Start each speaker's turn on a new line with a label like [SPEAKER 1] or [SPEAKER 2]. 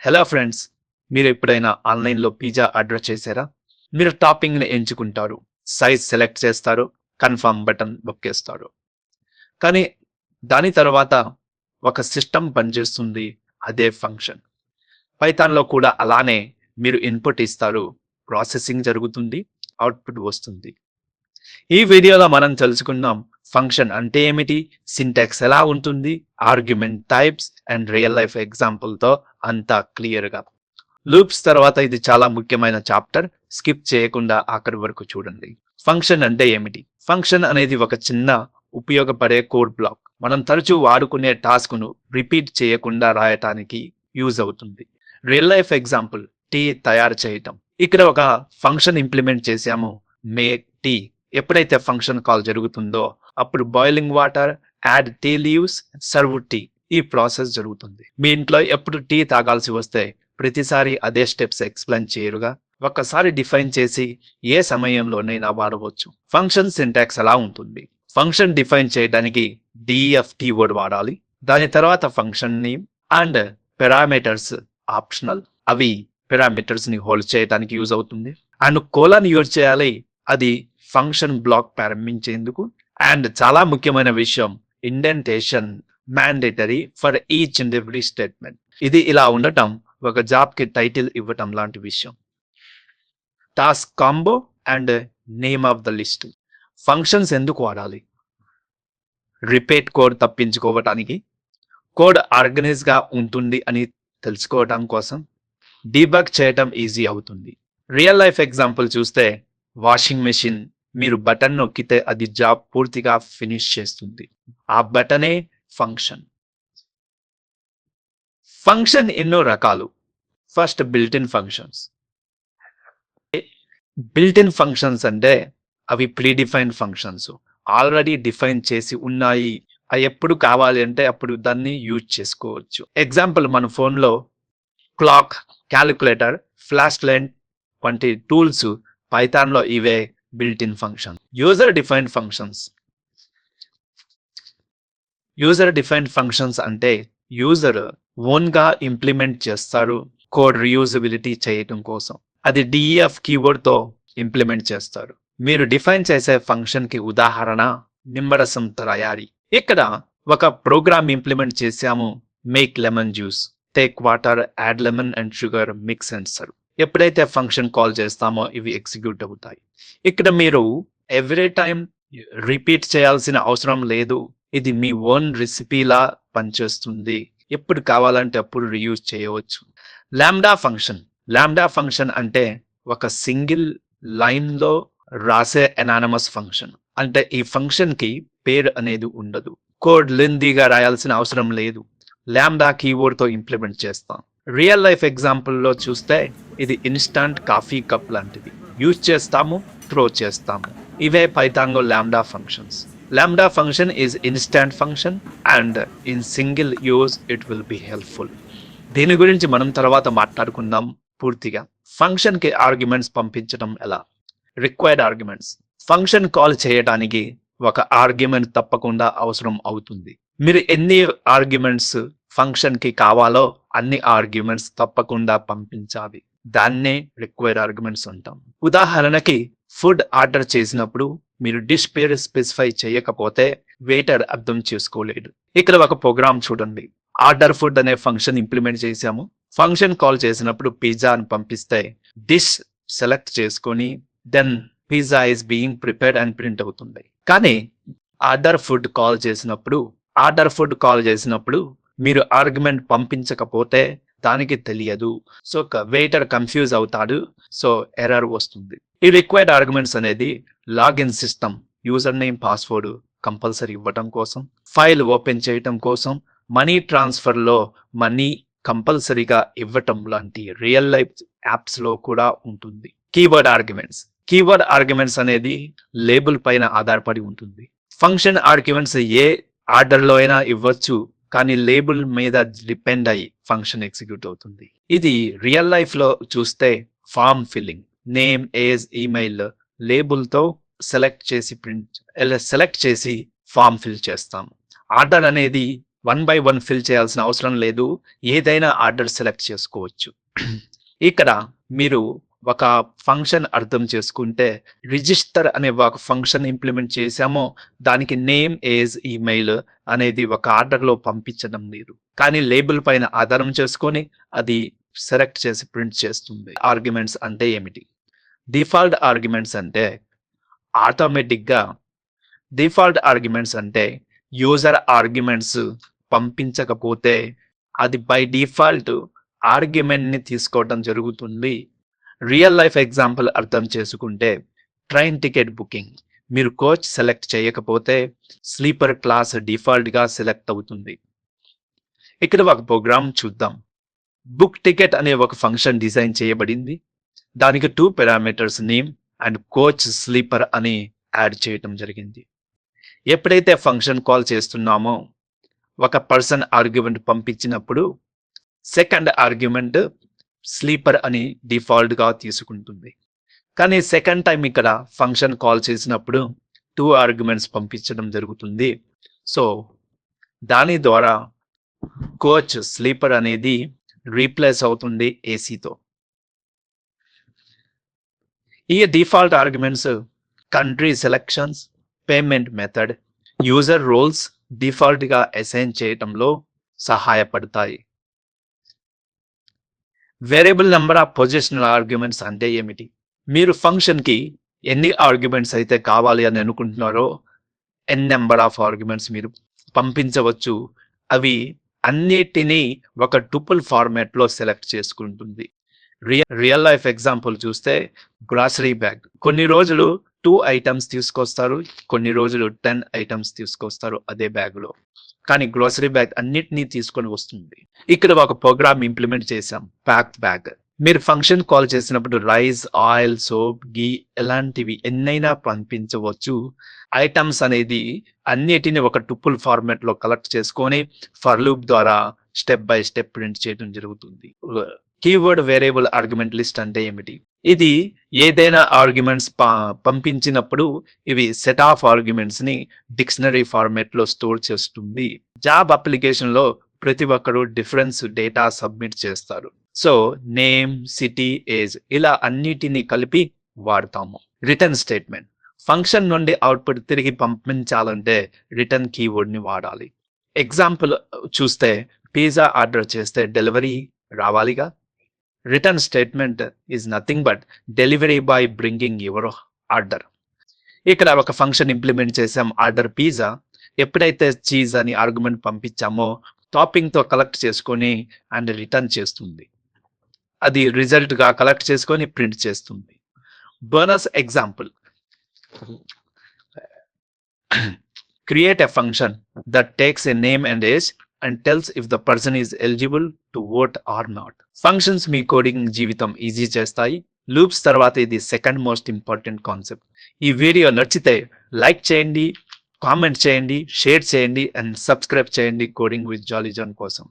[SPEAKER 1] Hello friends మీరు ఎప్పుడైనా ఆన్లైన్లో పిజ్జా ఆర్డర్ చేశారా? మీరు టాపింగ్ని ఎంచుకుంటారు సైజ్ సెలెక్ట్ చేస్తారు కన్ఫర్మ్ బటన్ బుక్ చేస్తారు. కానీ దాని తర్వాత ఒక సిస్టమ్ పనిచేస్తుంది అదే ఫంక్షన్. పైథాన్లో కూడా అలానే మీరు ఇన్పుట్ ఇస్తారు ప్రాసెసింగ్ జరుగుతుంది అవుట్పుట్ వస్తుంది. ఈ వీడియోలో మనం తెలుసుకుందాం ఫంక్షన్ అంటే ఏమిటి సింటాక్స్ ఎలా ఉంటుంది argument types and real life ఎగ్జాంపుల్తో అంత క్లియర్గా. లూప్స్ తర్వాత ఇది చాలా ముఖ్యమైన చాప్టర్. స్కిప్ చేయకుండా ఆఖరి వరకు చూడండి. ఫంక్షన్ అంటే ఏమిటి? ఫంక్షన్ అనేది ఒక చిన్న ఉపయోగపడే కోడ్ బ్లాక్. మనం తరచూ వాడుకునే టాస్క్ను రిపీట్ చేయకుండా రాయటానికి యూజ్ అవుతుంది. రియల్ లైఫ్ ఎగ్జాంపుల్ టీ తయారు చేయటం. ఇక్కడ ఒక ఫంక్షన్ ఇంప్లిమెంట్ చేశాము. Make tea. ఎప్పుడైతే ఫంక్షన్ కాల్ జరుగుతుందో అప్పుడు boiling water add tea leaves serve tea. ఈ ప్రాసెస్ జరుగుతుంది. మీ ఇంట్లో ఎప్పుడు టీ తాగాల్సి వస్తే ప్రతిసారి అదే స్టెప్స్ ఎక్స్ప్లెయిన్ చేయరుగా? ఒక్కసారి డిఫైన్ చేసి ఏ సమయంలోనైనా వాడవచ్చు. ఫంక్షన్ సింటాక్స్ ఎలా ఉంటుంది. ఫంక్షన్ డిఫైన్ చేయడానికి డిఎఫ్ వర్డ్ వాడాలి. దాని తర్వాత function name and parameters optional. అవి పెరామీటర్స్ని హోల్డ్ చేయడానికి యూజ్ అవుతుంది. అండ్ కోలాన్ యూజ్ చేయాలి. అది ఫంక్షన్ బ్లాక్ ప్రారంభించేందుకు. అండ్ చాలా ముఖ్యమైన విషయం indentation mandatory for each and every statement ఇది ఇలా ఉండటం ఒక జాబ్కి టైటిల్ ఇవ్వటం లాంటి విషయం. Task combo and name of the list functions ఎందుకు వాడాలి? రిపేట్ కోడ్ తప్పించుకోవటానికి. కోడ్ ఆర్గనైజ్గా ఉంటుంది అని తెలుసుకోవటం కోసం డీబగ్ చేయటం ఈజీ అవుతుంది. రియల్ లైఫ్ ఎగ్జాంపుల్ చూస్తే వాషింగ్ మెషిన్ మీరు బటన్ నొక్కితే అది జాబ్ పూర్తిగా ఫినిష్ చేస్తుంది. ఆ బటనే ఫంక్షన్ ఫంక్షన్ ఎన్నో రకాలు. First built in functions built in functions అంటే అవి ప్రీడిఫైన్ ఫంక్షన్స్ ఆల్రెడీ డిఫైన్ చేసి ఉన్నాయి. అవి ఎప్పుడు కావాలి అంటే అప్పుడు దాన్ని యూజ్ చేసుకోవచ్చు. ఎగ్జాంపుల్ మన ఫోన్లో క్లాక్ క్యాలిక్యులేటర్ ఫ్లాష్ లైట్ వంటి టూల్స్ పైథాన్లో ఇవే built in function user defined functions user defined functions అంటే యూజర్ ఓన్గా ఇంప్లిమెంట్ చేస్తారు కోడ్ రియూజబిలిటీ చేయటం కోసం. అది డిఎఫ్ కీబోర్డ్తో ఇంప్లిమెంట్ చేస్తారు మీరు డిఫైన్ చేసే ఫంక్షన్కి ఉదాహరణ నిమ్మరసం తయారీ. ఇక్కడ ఒక ప్రోగ్రామ్ ఇంప్లిమెంట్ చేశాము make lemon juice. Take water add lemon and sugar mix and serve. ఎప్పుడైతే ఫంక్షన్ కాల్ చేస్తామో ఇవి ఎగ్జిక్యూట్ అవుతాయి. ఇక్కడ మీరు ఎవ్రీ టైం రిపీట్ చేయాల్సిన అవసరం లేదు. ఇది మీ ఓన్ రెసిపీలా పనిచేస్తుంది. ఎప్పుడు కావాలంటే అప్పుడు రియూజ్ చేయవచ్చు. Lambda function. ల్యాండా ఫంక్షన్ అంటే ఒక సింగిల్ లైన్లో రాసే ఎనానమస్ ఫంక్షన్. అంటే ఈ ఫంక్షన్కి పేరు అనేది ఉండదు. కోడ్ లెందీగా రాయాల్సిన అవసరం లేదు. ల్యాంబ్డా కీబోర్డ్తో ఇంప్లిమెంట్ చేస్తాం. రియల్ లైఫ్ ఎగ్జాంపుల్లో చూస్తే ఇది ఇన్స్టాంట్ కాఫీ కప్ లాంటిది. యూజ్ చేస్తాము త్రో చేస్తాము. ఇవే పైతాంగో lambda functions. Lambda function is instant function and in single use it will be helpful దీని గురించి మనం తర్వాత మాట్లాడుకుందాం పూర్తిగా. ఫంక్షన్కి ఆర్గ్యుమెంట్స్ పంపించడం ఎలా? రిక్వైర్డ్ ఆర్గ్యుమెంట్స్ ఫంక్షన్ కాల్ చేయడానికి ఒక ఆర్గ్యుమెంట్ తప్పకుండా అవసరం అవుతుంది. మీరు ఎన్ని ఆర్గ్యుమెంట్స్ ఫంక్షన్కి కావాలో అన్ని ఆర్గ్యుమెంట్స్ తప్పకుండా పంపించాలి. దాన్నే రిక్వైర్డ్ ఆర్గ్యుమెంట్స్ ఉంటాం ఉదాహరణకి ఫుడ్ ఆర్డర్ చేసినప్పుడు మీరు డిష్ పేరు స్పెసిఫై చేయకపోతే వెయిటర్ అర్థం చేసుకోలేడు. ఇక్కడ ఒక ప్రోగ్రామ్ చూడండి. ఆర్డర్ ఫుడ్ అనే ఫంక్షన్ ఇంప్లిమెంట్ చేశాము. ఫంక్షన్ కాల్ చేసినప్పుడు పిజ్జా అని పంపిస్తే డిష్ సెలెక్ట్ చేసుకొని then pizza is being prepared and print అవుతుంది. కానీ ఆర్డర్ ఫుడ్ కాల్ చేసినప్పుడు ఆర్డర్ ఫుడ్ కాల్ చేసినప్పుడు మీరు ఆర్గ్యుమెంట్ పంపించకపోతే దానికి తెలియదు. సో వెయిటర్ కన్ఫ్యూజ్ అవుతాడు. సో ఎర్రర్ వస్తుంది. ఈ రిక్వైర్డ్ ఆర్గ్యుమెంట్స్ అనేది login system user name password compulsory ఇవ్వటం కోసం ఫైల్ ఓపెన్ చేయటం కోసం మనీ ట్రాన్స్ఫర్లో మనీ కంపల్సరీగా ఇవ్వటం లాంటి రియల్ లైఫ్ యాప్స్లో కూడా ఉంటుంది. కీవర్డ్ ఆర్గ్యుమెంట్స్ కీవర్డ్ ఆర్గ్యుమెంట్స్ అనేది లేబుల్ పైన ఆధారపడి ఉంటుంది. ఫంక్షన్ ఆర్గ్యుమెంట్స్ ఏ ఆర్డర్లో అయినా ఇవ్వచ్చు కానీ లేబుల్ మీద డిపెండ్ అయ్యి ఫంక్షన్ ఎగ్జిక్యూట్ అవుతుంది. ఇది రియల్ లైఫ్లో చూస్తే form filling name age email లేబుల్తో select చేసి ప్రింట్ సెలెక్ట్ చేసి ఫామ్ ఫిల్ చేస్తాం. ఆర్డర్ అనేది వన్ బై వన్ ఫిల్ చేయాల్సిన అవసరం లేదు. ఏదైనా ఆర్డర్ సెలెక్ట్ చేసుకోవచ్చు. ఇక్కడ మీరు ఒక ఫంక్షన్ అర్థం చేసుకుంటే రిజిస్టర్ అనే ఒక ఫంక్షన్ ఇంప్లిమెంట్ చేశామో దానికి నేమ్ ఏజ్ ఈమెయిల్ అనేది ఒక ఆర్డర్లో పంపించడం లేదు. కానీ లేబుల్ పైన ఆధారం చేసుకొని అది సెలెక్ట్ చేసి ప్రింట్ చేస్తుంది. ఆర్గ్యుమెంట్స్ అంటే ఏమిటి? డిఫాల్ట్ ఆర్గ్యుమెంట్స్ అంటే ఆటోమేటిక్గా డిఫాల్ట్ ఆర్గ్యుమెంట్స్ అంటే యూజర్ ఆర్గ్యుమెంట్స్ పంపించకపోతే అది బై డిఫాల్ట్ ఆర్గ్యుమెంట్ని తీసుకోవడం జరుగుతుంది. రియల్ లైఫ్ ఎగ్జాంపుల్ అర్థం చేసుకుంటే ట్రైన్ టికెట్ బుకింగ్. మీరు కోచ్ సెలెక్ట్ చేయకపోతే స్లీపర్ క్లాస్ డిఫాల్ట్గా సెలెక్ట్ అవుతుంది. ఇక్కడ ఒక ప్రోగ్రామ్ చూద్దాం. బుక్ టికెట్ అనే ఒక ఫంక్షన్ డిజైన్ చేయబడింది. దానికి two parameters name and coach sleeper అని యాడ్ చేయటం జరిగింది. ఎప్పుడైతే ఫంక్షన్ కాల్ చేస్తున్నామో ఒక పర్సన్ ఆర్గ్యుమెంట్ పంపించినప్పుడు సెకండ్ ఆర్గ్యుమెంట్ స్లీపర్ అని డిఫాల్ట్గా తీసుకుంటుంది. కానీ సెకండ్ టైం ఇక్కడ ఫంక్షన్ కాల్ చేసినప్పుడు టూ ఆర్గ్యుమెంట్స్ పంపించడం జరుగుతుంది. సో దాని ద్వారా కోచ్ స్లీపర్ అనేది రీప్లేస్ అవుతుంది ఏసీతో. ఈ default arguments country selections payment method user roles డిఫాల్ట్గా అసైన్ చేయటంలో సహాయపడతాయి. Variable number of positional arguments అంటే ఏమిటి? మీరు ఫంక్షన్కి ఎన్ని ఆర్గ్యుమెంట్స్ అయితే కావాలి అని అనుకుంటున్నారో ఎన్ నెంబర్ ఆఫ్ ఆర్గ్యుమెంట్స్ మీరు పంపించవచ్చు. అవి అన్నిటినీ ఒక టుపుల్ ఫార్మాట్లో సెలెక్ట్ చేసుకుంటుంది. రియల్ రియల్ లైఫ్ ఎగ్జాంపుల్ చూస్తే గ్రాసరీ బ్యాగ్ కొన్ని రోజులు టూ ఐటమ్స్ తీసుకొస్తారు. కొన్ని రోజులు టెన్ ఐటమ్స్ తీసుకొస్తారు అదే బ్యాగ్లో. కానీ గ్రోసరీ బ్యాగ్ అన్నిటినీ తీసుకొని వస్తుంది. ఇక్కడ ఒక ప్రోగ్రామ్ ఇంప్లిమెంట్ చేసాం ప్యాక్ బ్యాగ్ మీరు ఫంక్షన్ కాల్ చేసినప్పుడు రైస్ ఆయిల్ సోప్ గీ ఎలాంటివి ఎన్నైనా పంపించవచ్చు. ఐటమ్స్ అనేది అన్నిటిని ఒక టుప్పుల్ ఫార్మాట్లో కలెక్ట్ చేసుకొని ఫర్ లూప్ ద్వారా స్టెప్ బై స్టెప్ ప్రింట్ చేయడం జరుగుతుంది. కీవర్డ్ వేరియబుల్ ఆర్గ్యుమెంట్ లిస్ట్ అంటే ఏమిటి? ఇది ఏదైనా ఆర్గ్యుమెంట్స్ పంపించినప్పుడు ఇవి సెట్ ఆఫ్ ఆర్గ్యుమెంట్స్ని డిక్షనరీ ఫార్మాట్లో స్టోర్ చేస్తుంది. జాబ్ అప్లికేషన్లో ప్రతి ఒక్కరు డిఫరెన్స్ డేటా సబ్మిట్ చేస్తారు. సో నేమ్ సిటీ ఏజ్ ఇలా అన్నిటిని కలిపి వాడతాము. Return statement. ఫంక్షన్ నుండి అవుట్పుట్ తిరిగి పంపించాలంటే రిటర్న్ కీవర్డ్ని వాడాలి. ఎగ్జాంపుల్ చూస్తే పిజ్జా ఆర్డర్ చేస్తే delivery రావాలిగా? Return statement is nothing but delivery boy bringing your order ఇక్కడ ఒక ఫంక్షన్ ఇంప్లిమెంట్ చేసాం ఆర్డర్ పిజ్జా ఎప్పుడైతే చీజ్ అని ఆర్గ్యుమెంట్ పంపించామో టాపింగ్తో కలెక్ట్ చేసుకొని అండ్ రిటర్న్ చేస్తుంది. అది రిజల్ట్గా కలెక్ట్ చేసుకొని ప్రింట్ చేస్తుంది. Bonus example create a function that takes a name and age and tells if the person is eligible to vote or not functions me coding జీవితం easy చేస్తాయి. Loops తర్వాత ఇది second most important concept ఈ video నచ్చితే like చేయండి comment చేయండి share చేయండి and subscribe చేయండి కోడింగ్ విత్ జాలీ జాన్ కోసం.